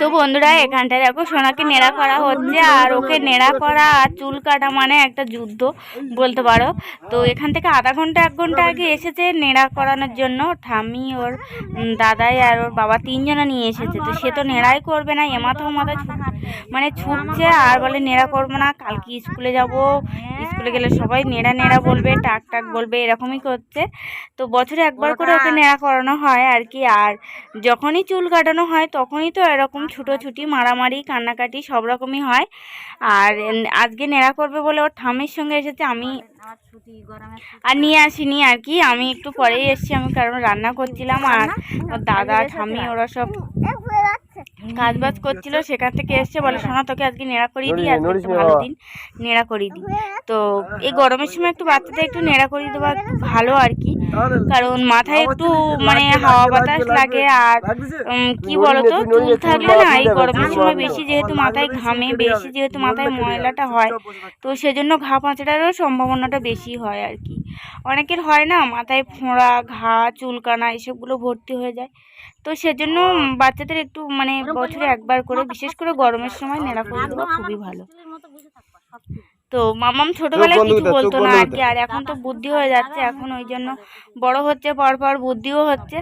তো বন্ধুরা, এখানটায় দেখো সোনাকে নেড়া করা হচ্ছে, আর ওকে নেড়া করা আর চুল কাটা মানে একটা যুদ্ধ বলতে পারো। তো এখান থেকে আধা ঘণ্টা, এক ঘণ্টা আগে এসেছে নেড়া করানোর জন্য। ঠাম্মি, ওর দাদাই আর ওর বাবা তিনজনে নিয়ে এসেছে। তো সে তো নেড়াই করবে না, এমাথাও মাথা মানে ছুটছে আর বলে, নেড়া করব না, কালকে স্কুলে যাব। স্কুলে গেলে সবাই নেড়া নেড়া বলবে, টাক টাক বলবে, এরকমই করছে। তো বছরে একবার করে ওকে নেড়া করানো হয় আর কি। আর যখনই চুল কাটানো হয় তখনই তো এরকম ছুটোছুটি মারামারি কান্নাকাটি সব রকমই হয়। আর আজকে নেড়া করবে বলে ওর ঠামের সঙ্গে এসেছে আমি আর নিয়ে আসিনি আর কি আমি একটু পরেই এসেছি আমি কারণ রান্না করছিলাম আর ওর দাদা ঠামি ওরা সব কাজ বাজ করছিল সেখান থেকে এসছে বলে শোনা তোকে আজকে নেড়া করিয়ে দিই আজকে একটু ভালো দিন নেড়া করিয়ে দিই। তো এই গরমের সময় একটু বাচ্চাদের একটু নেড়া করিয়ে দেওয়া ভালো আর কি। কারণ মাথায় একটু মানে হাওয়া বাতাস লাগে আর কি বলতো? চুল থাকলে না এই গরমের সময় বেশি যেহেতু মাথায় ঘামে বেশি যেহেতু মাথায় ময়লাটা হয় তো সেজন্য ঘা পাঁচটারও সম্ভাবনাটা বেশি হয় আর কি। অনেকের হয় না মাথায় ফোঁড়া ঘা চুলকানা এসবগুলো ভর্তি হয়ে যায়। তো সেজন্য বাচ্চাদের একটু মানে বছরে একবার করে বিশেষ করে গরমের সময় নেড়া করে দেওয়া খুবই ভালো। তো মামাম ছোটবেলায় কিছু বলতো না আর কি আর এখন তো বুদ্ধি হয়ে যাচ্ছে এখন ওই জন্য বড় হচ্ছে পর পর বুদ্ধিও হচ্ছে।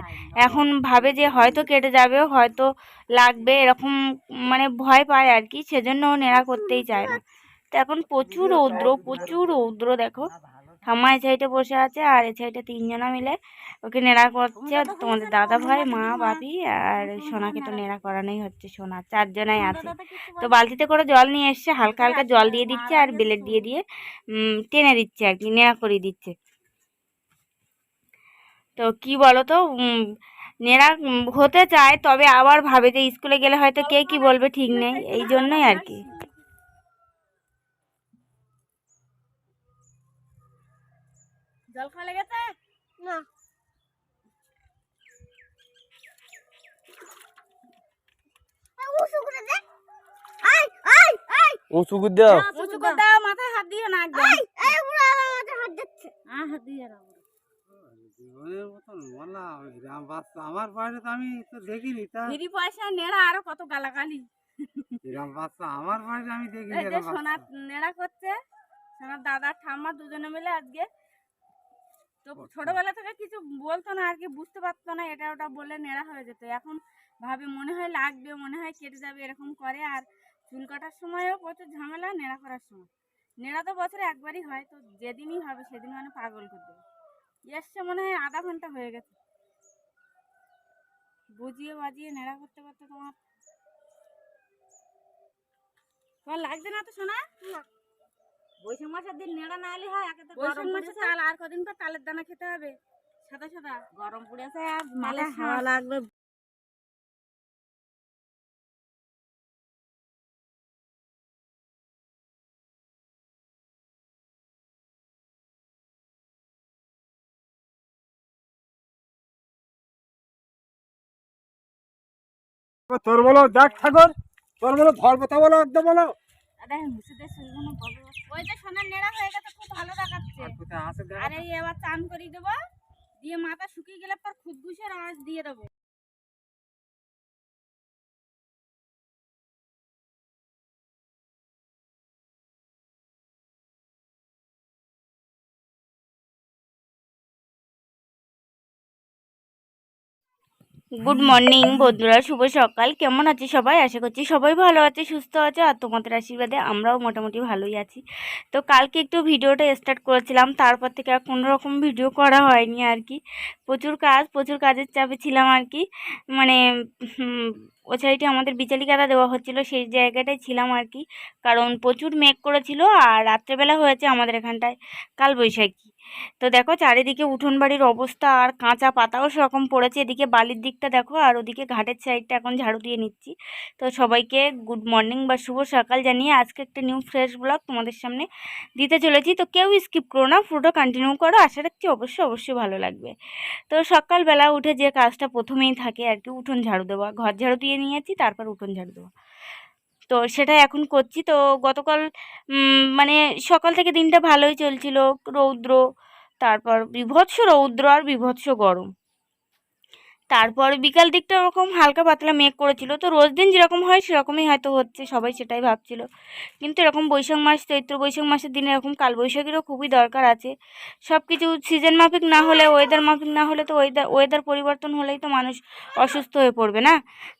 এখন ভাবে যে হয়তো কেটে যাবে হয়তো লাগবে এরকম মানে ভয় পায় আর কি সেজন্য ও নেড়া করতেই চায় না। তো এখন প্রচুর রৌদ্র প্রচুর রৌদ্র দেখো। ঠাম্মা এই সাইডে বসে আছে আর এই সাইডে তিনজনা মিলে ওকে নেড়া করছে। তোমাদের দাদা ভাই মা বাপি আর সোনাকে তো নেড়া করানোই হচ্ছে সোনা। চারজনাই আছে। তো বালতিতে করে জল নিয়ে এসছে হালকা হালকা জল দিয়ে দিচ্ছে আর বেলেট দিয়ে দিয়ে টেনে দিচ্ছে আর কি নেড়া করিয়ে দিচ্ছে। তো কি বলো তো নেড়া হতে চায় তবে আবার ভাবে যে স্কুলে গেলে হয়তো কে কি বলবে ঠিক নেই এই জন্যই আর কি। জল খাওয়া লেগেছে না। উঁচু করে দে। আই আই আই উঁচু করে দাও। উঁচু করে দাও মাথায় হাত দিও না একদম। আই এই বুড়া মাথায় হাত দিচ্ছে। হাত দিয়ে দাও জীবনের মতন বললাম এরকম বাচ্চা আমার বয়সে তো আমি তো দেখিনি তা ফ্রি পয়সা নেড়া আরও কত গালাগালি। বাচ্চা আমার বয়সে আমি দেখিনি এই যে এরকম সোনা বাচ্চা। নেড়া করছে সোনার দাদা ঠাম্মা দুজনে মিলে আজকে তো ছোটবেলা থেকে কিছু বলতো না আর কি বুঝতে পারতো না এটা ওটা বলে নেড়া হয়ে যেত। এখন ভাবে মনে হয় লাগবে মনে হয় কেটে যাবে এরকম করে। আর চুল কাটার সময়ও প্রচুর ঝামেলা নেড়া করার সময়। নেড়া তো বছরে একবারই হয় তো যেদিনই হবে সেদিন মানে পাগল করে দেবে। এসছে মনে হয় আধা ঘণ্টা হয়ে গেছে। বুঝিয়ে বাজিয়ে নেড়া করতে করতে তোমার তোমার লাগছে না তো শোনা বৈশাখ মাসের দিন নেড়া না এলে হয় একে তো বৈশাখ মাসে আর কদিন পর তালের দানা খেতে হবে? সাদা সাদা। গরম পড়েছে আর মালে হাওয়া লাগবে। তোর বলো দেখ ঠাকুর। তোর বলো ধর্মতা বলো একদম বলো। আরে মুসিদের সুলগুনো বড় ওই যে সোনার নেড়া হয়ে গেছে খুব ভালো দেখাচ্ছে। আর এই এবার চান করিয়ে দেবো দিয়ে মাথা শুকিয়ে গেলে পর খুদঘুষের আওয়াজ দিয়ে দেবো। গুড মর্নিং বন্ধুরা, শুভ সকাল। কেমন আছে সবাই? আশা করছি সবাই ভালো আছে, সুস্থ আছে, আর তোমাদের আশীর্বাদে আমরাও মোটামুটি ভালোই আছি। তো কালকে একটু ভিডিওটা স্টার্ট করেছিলাম, তারপর থেকে আর কোনো রকম ভিডিও করা হয়নি আর কি। প্রচুর কাজ, প্রচুর কাজের চাপে ছিলাম আর কি। মানে ও সাইডে আমাদের বিচালি কাদা দেওয়া হচ্ছিল, সেই জায়গাটায় ছিলাম আর কি। কারণ প্রচুর মেঘ করেছিল, আর রাত্রেবেলা হয়েছে আমাদের এখানটায় কালবৈশাখী। তো দেখো চারিদিকে উঠোন বাড়ির অবস্থা আর কাঁচা পাতাও সেরকম পড়েছে। এদিকে বালির দিকটা দেখো আর ওদিকে ঘাটের সাইডটা এখন ঝাড়ু দিয়ে নিচ্ছি। তো সবাইকে গুড মর্নিং বা শুভ সকাল জানিয়ে আজকে একটা নিউ ফ্রেশ ব্লগ তোমাদের সামনে দিতে চলেছি। তো কেউ স্কিপ করো না, পুরোটা কন্টিনিউ করো। আশা রাখছি অবশ্যই অবশ্যই ভালো লাগবে। তো সকালবেলা উঠে যে কাজটা প্রথমেই থাকে আর কি, উঠোন ঝাড়ু দেওয়া। ঘর ঝাড়ু দিয়ে নিয়েছি, তারপর উঠোন ঝাড়ু দেওয়া। তো সেটা এখন করছি। তো গতকাল মানে সকাল থেকে দিনটা ভালোই চলছিল। রৌদ্র, তারপর বিভৎস রৌদ্র আর বিভৎস গরম। তারপর বিকাল দিকটা ওরকম হালকা পাতলা মেঘ করেছিল। তো রোজ দিন যেরকম হয়, সেরকমই হয়তো হচ্ছে, সবাই সেটাই ভাবছিল। কিন্তু এরকম বৈশাখ মাস, চৈত্র বৈশাখ মাসের দিনে এরকম কালবৈশাখীরও খুবই দরকার আছে। সব কিছু সিজন মাফিক না হলে ওয়েদার মাফিক না হলে তো ওয়েদার ওয়েদার পরিবর্তন হলেই তো মানুষ অসুস্থ হয়ে পড়বে না?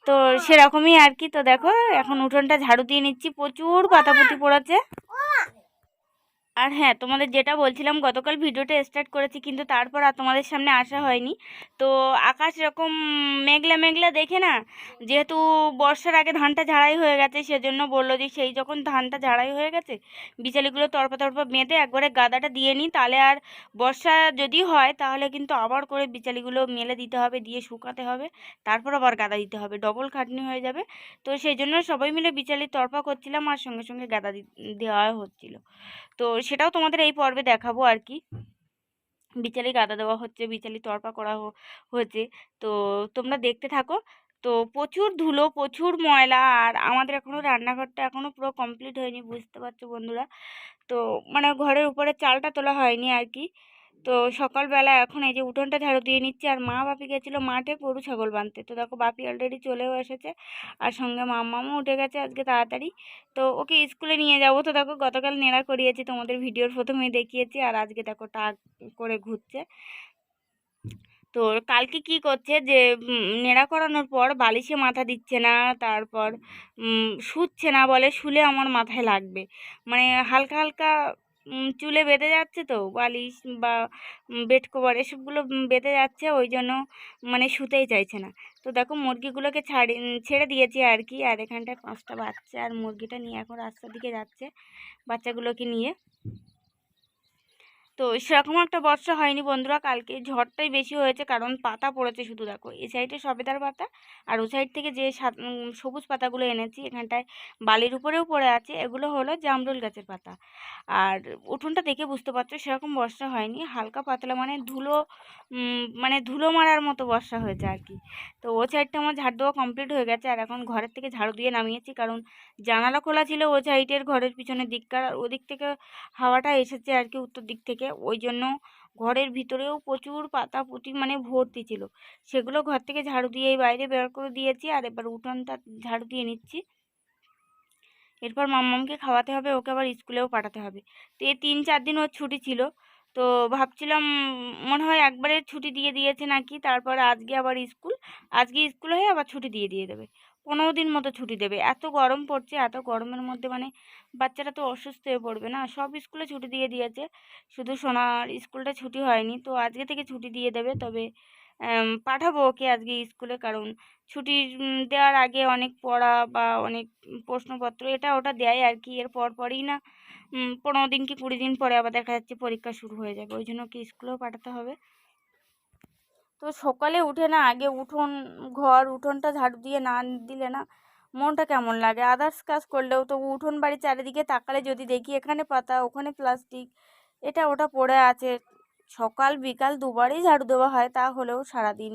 তো সেরকমই আর কি। তো দেখো, এখন উঠোনটা ঝাড়ু দিয়ে নিচ্ছি। প্রচুর পাতাপুতি পড়েছে। আর হ্যাঁ তোমাদের যেটা বলছিলাম, গতকাল ভিডিওটা স্টার্ট করেছি, কিন্তু তারপর আর তোমাদের সামনে আসা হয়নি। তো আকাশ এরকম মেঘলা মেঘলা দেখে না, যেহেতু বর্ষার আগে ধানটা ঝাড়াই হয়ে গেছে, সেজন্য বলল যে সেই যখন ধানটা ঝাড়াই হয়ে গেছে বিচালিগুলো তরপা তরপা বেঁধে একবারে গাদাটা দিয়ে নিই, তাহলে আর বর্ষা যদি হয়, তাহলে কিন্তু আবার করে বিচালিগুলো মেলে দিতে হবে, দিয়ে শুকাতে হবে, তারপর আবার গাদা দিতে হবে ডবল খাটনি হয়ে যাবে। তো সেই জন্য সবাই মিলে বিচালি তরপা করছিলাম, আর সঙ্গে সঙ্গে গাদা দেওয়া হচ্ছিল। তো সেটাও তোমাদের এই পর্বে দেখাবো আর কি। বিচালি গাদা দেওয়া হচ্ছে বিচালি তরপা করা হয়েছে। তো তোমরা দেখতে থাকো। তো প্রচুর ধুলো, প্রচুর ময়লা আর আমাদের এখনও রান্নাঘরটা এখনও পুরো কমপ্লিট হয়নি, বুঝতে পারছ বন্ধুরা? তো মানে ঘরের উপরে চালটা তোলা হয়নি আর কি। তো সকালবেলা এখন এই যে উঠোনটা ঝাড়ু দিয়ে নিচ্ছে, আর মা বাপি গেছিল মাঠে গরু ছাগল বাঁধতে। তো দেখো বাপি অলরেডি চলেও এসেছে, আর সঙ্গে মাম্মামও উঠে গেছে আজকে তাড়াতাড়ি। তো ওকে স্কুলে নিয়ে যাব। তো দেখো গতকাল নেড়া করিয়েছি, তোমাদের ভিডিওর প্রথমেই দেখিয়েছি, আর আজকে দেখো টাক করে ঘুরছে। তো কালকে কি করছে যে নেড়া করানোর পর বালিশে মাথা দিচ্ছে না, তারপর শুচ্ছে না বলে শুলে আমার মাথায় লাগবে। মানে হালকা হালকা চুলে বেঁধে যাচ্ছে তো, বালিশ বা বেড কভার এসবগুলো বেঁধে যাচ্ছে, ওই জন্য মানে শুতেই চাইছে না। তো দেখো মুরগিগুলোকে ছাড়ে ছেড়ে দিয়েছি আর কি, আর এখানটায় পাঁচটা বাচ্চা আর মুরগিটা নিয়ে এখন রাস্তার দিকে যাচ্ছে বাচ্চাগুলোকে নিয়ে। তো সেরকম একটা বর্ষা হয়নি বন্ধুরা, কালকে ঝড়টাই বেশি হয়েছে কারণ পাতা পড়েছে শুধু দেখো। এই সাইডে সবেদার পাতা আর ওই সাইড থেকে যে সবুজ পাতাগুলো এনেছি, এখানটায় বালির উপরেও পড়ে আছে, এগুলো হলো জামরুল গাছের পাতা। আর উঠোনটা দেখে বুঝতে পারছ সেরকম বর্ষা হয়নি, হালকা পাতলা মানে ধুলো মানে ধুলো মারার মতো বর্ষা হয়েছে আর কি। তো ও সাইডটা আমার ঝাড় দেওয়া কমপ্লিট হয়ে গেছে আর এখন ঘরের থেকে ঝাড়ু দিয়ে নামিয়েছি কারণ জানালা খোলা ছিল ও সাইডের ঘরের পিছনের দিককার আর ওদিক থেকে হাওয়াটা এসেছে আর কি উত্তর দিক থেকে। ওই জন্য ঘরের ভিতরেও প্রচুর পাতা পুঁতি মানে ভর্তি ছিল। সেগুলো ঘর থেকে ঝাড়ু দিয়ে বাইরে বের করে দিয়েছি আর এবার উঠোনটা ঝাড়ু দিয়ে নিচ্ছি। এরপর মাম্মামকে খাওয়াতে হবে, ওকে আবার স্কুলেও পাঠাতে হবে। তো এই তিন চার দিন ওর ছুটি ছিল। তো ভাবছিলাম, মনে হয় একবারে ছুটি দিয়ে দিয়েছে নাকি, তারপর আজকে আবার স্কুল, আজকে স্কুল হয়ে আবার ছুটি দিয়ে দিয়ে দেবে। পনেরো দিন মতো ছুটি দেবে। এত গরম পড়ছে, এত গরমের মধ্যে মানে বাচ্চারা তো অসুস্থ হয়ে পড়বে না। সব স্কুলে ছুটি দিয়ে দিয়েছে, শুধু সোনার স্কুলটা ছুটি হয়নি। তো আজকে থেকে ছুটি দিয়ে দেবে, তবে পাঠাবো ওকে আজকে স্কুলে, কারণ ছুটি দেওয়ার আগে অনেক পড়া বা অনেক প্রশ্নপত্র, এটা ওটা দেয় আর কি, এর পর পরই না। পনেরো দিন কি কুড়ি দিন পরে আবার দেখা যাচ্ছে পরীক্ষা শুরু হয়ে যাবে। ওই জন্য ওকে স্কুলেও পাঠাতে হবে? তো সকালে উঠে না, আগে উঠোন, ঘর, উঠোনটা ঝাড়ু দিয়ে না দিলে না মনটা কেমন লাগে? আদার্স কাজ করলেও তো উঠোন বাড়ি চারিদিকে তাকালে যদি দেখি এখানে পাতা, ওখানে প্লাস্টিক এটা ওটা পড়ে আছে। সকাল, বিকাল দুবারই ঝাড়ু দেওয়া হয়, তা হলেও সারাদিন।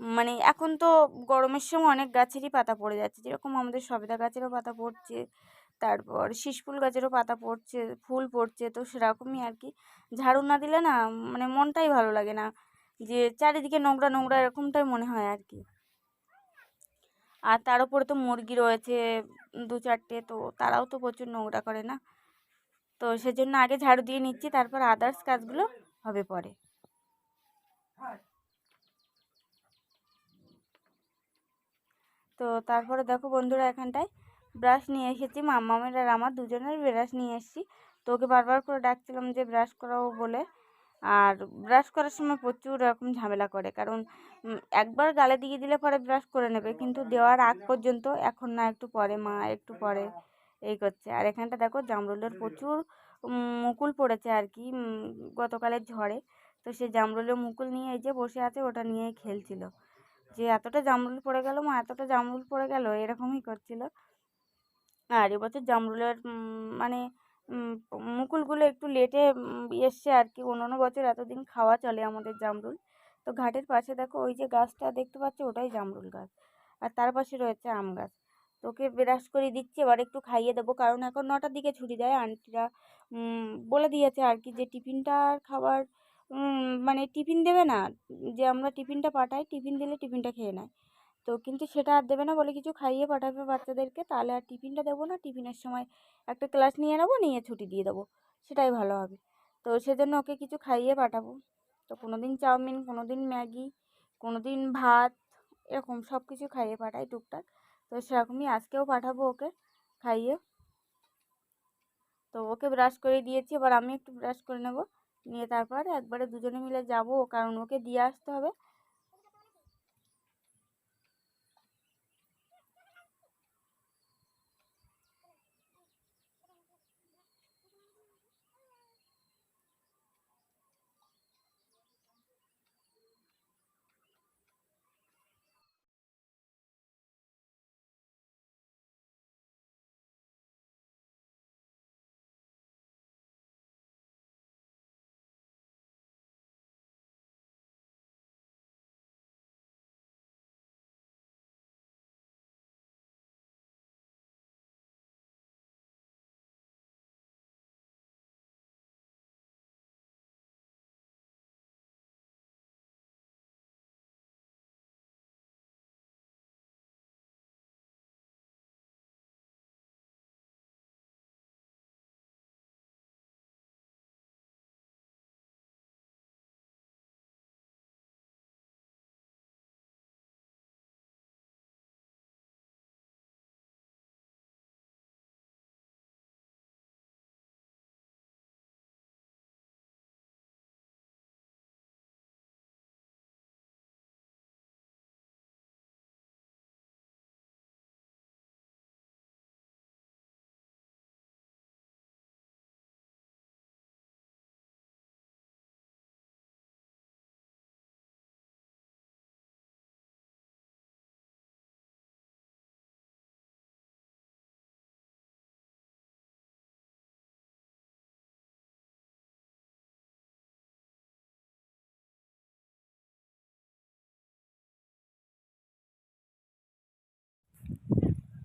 মানে এখন তো গরমের সময় অনেক গাছেরই পাতা পড়ে যাচ্ছে। যেরকম আমাদের সবেদা গাছেরও পাতা পড়ছে। তারপর শিশফুল গাছেরও পাতা পড়ছে, ফুল পড়ছে, তো সেরকমই আর কি। ঝাড়ু না দিলে না মানে মনটাই ভালো লাগে না। যে চারিদিকে নোংরা নোংরা এরকমটাই মনে হয় আর কি। আর তার উপরে তো মুরগি রয়েছে দু চারটে, তো তারাও তো প্রচুর নোংরা করে না। তো সেজন্য আগে ঝাড়ু দিয়ে নিচ্ছি, তারপর আদার্স কাজগুলো হবে পরে। তো তারপরে দেখো বন্ধুরা এখানটায় ব্রাশ নিয়ে এসেছি। মাম্মামের আর আমার দুজনের ব্রাশ নিয়ে এসেছি। তো ওকে বারবার করে ডাকছিলাম যে ব্রাশ করাবো বলে। আর ব্রাশ করার সময় প্রচুর এরকম ঝামেলা করে। কারণ একবার গালে দিয়ে দিলে পরে ব্রাশ করে নেবে। কিন্তু দেওয়ার আগ পর্যন্ত এখন না, একটু পরে, মা একটু পরে এই করছে। আর এখানটা দেখো, জামরুলের প্রচুর মুকুল পড়েছে আর কি গতকালের ঝড়ে। তো সেই জামরুলের মুকুল নিয়ে এই যে বসে আছে, ওটা নিয়ে খেলছিল। যে এতটা জামরুল পড়ে গেল, মা এতটা জামরুল পড়ে গেল, এরকমই করছিল। আর এবছর জামরুলের মানে মুকুলগুলো একটু লেটে এসছে আর কি। অন্যান্য বছর এতদিন খাওয়া চলে আমাদের জামরুল। তো ঘাটের পাশে দেখো, ওই যে গাছটা দেখতে পাচ্ছ, ওটাই জামরুল গাছ। আর তার পাশে রয়েছে আম গাছ। তোকে ব্রাশ করে দিচ্ছি, এবার একটু খাইয়ে দেবো, কারণ এখন নটার দিকে ছুটি দেয় আন্টিরা বলে দিয়েছে আর কি যে টিফিনটা আর খাবার মানে টিফিন দেবে না। যে আমরা টিফিনটা পাঠাই, টিফিন দিলে টিফিনটা খেয়ে নেয়। তো কিন্তু সেটা আর দেবে না বলে কিছু খাইয়ে পাঠাবে বাচ্চাদেরকে। তাহলে আর টিফিনটা দেবো না, টিফিনের সময় একটা ক্লাস নিয়ে নেব, নিয়ে ছুটি দিয়ে দেবো। সেটাই ভালো হবে। তো সেজন্য ওকে কিছু খাইয়ে পাঠাবো। তো কোনো দিন চাউমিন কোনো দিন ম্যাগি কোনো দিন ভাত, এরকম সব কিছু খাইয়ে পাঠাই টুকটাক। তো সেরকমই আজকেও পাঠাবো ওকে খাইয়ে। তো ওকে ব্রাশ করে দিয়েছি, এবার আমি একটু ব্রাশ করে নেব। নিয়ে তারপর একবারে দুজনে মিলে যাব, কারণ ওকে দিয়ে আসতে হবে।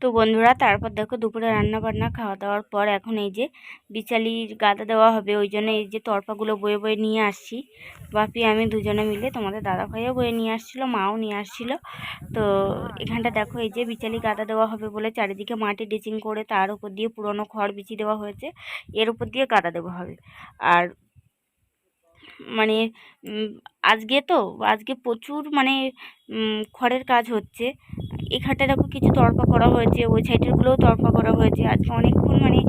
তো বন্ধুরা, তারপর দেখো দুপুরে রান্না বান্না খাওয়া দাওয়ার পর এখন এই যে বিচালি গাদা দেওয়া হবে, ওই জন্য এই যে তরপাগুলো বয়ে বয়ে নিয়ে আসছি। বাপি, আমি দুজনে মিলে তোমাদের দাদা ভাইও বয়ে নিয়ে আসছিল, মাও নিয়ে আসছিল। তো এখানটা দেখো এই যে বিচালি গাদা দেওয়া হবে বলে চারিদিকে মাটি ডিচিং করে তার উপর দিয়ে পুরনো খড় বিচি দেওয়া হয়েছে, এর উপর দিয়ে গাদা দেওয়া হবে। আর মানে আজকে তো, আজকে প্রচুর মানে খড়ের কাজ হচ্ছে। এই খাটে দেখো কিছু তর্পা করা হয়েছে, ওই সাইডেরগুলোও তর্পা করা হয়েছে। আজকে অনেকক্ষণ মানে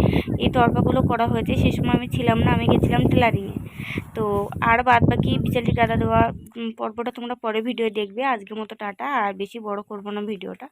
এই তর্পাগুলো করা হয়েছে, সে সময় আমি ছিলাম না, আমি গেছিলাম টেলারিংয়ে। তো আর বাদ বাকি বিচালি গাদা দেওয়া পর্বটা তোমরা পরে ভিডিও দেখবে। আজকের মতো টাটা, আর বেশি বড় করব না ভিডিওটা।